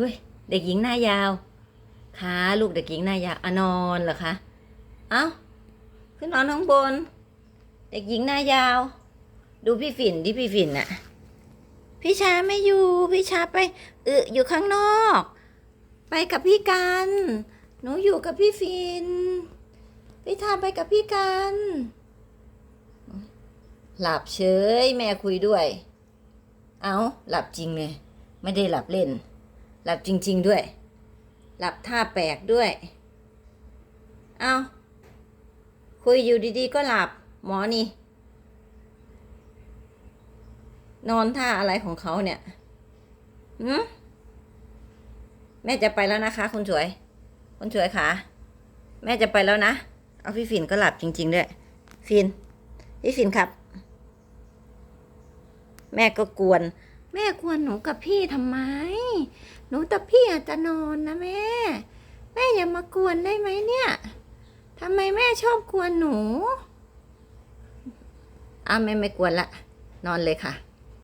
เฮ้ย เด็กหญิงหน้ายาวขาลูกเด็กหญิงหน้ายาวอนอนเหรอคะเอ้าขึ้นนอนข้างบน เด็กหญิงหน้ายาว ดูพี่ฝิ่นดิพี่ฝิ่นน่ะ พี่ชาไม่อยู่ พี่ชาไปเอออยู่ข้างนอก ไปกับพี่กัน หนูอยู่กับพี่ฟินพี่ชาไปกับพี่กัน หลับเฉยแม่คุยด้วย เอ้าหลับจริงเลยไม่ได้หลับเล่น หลับจริง ๆด้วย หลับท่าแปลกด้วย เอาคุยอยู่ดีๆ ก็หลับหมอนี่ นอนท่าอะไรของเขาเนี่ยหืมแม่จะไปแล้วนะคะคุณสวย คุณสวยค่ะแม่จะไปแล้วนะ เอาพี่ฟินก็หลับจริง ๆ ด้วย ฟิน พี่ฟินครับ แม่ก็กวน แม่กวนหนูกับพี่ทำไม หนูแต่พี่อาจจะนอนนะแม่ แม่อย่ามากวนได้ไหมเนี่ยทำไมแม่ชอบกวนหนูอ้าวแม่ไม่กวนละ นอนเลยค่ะ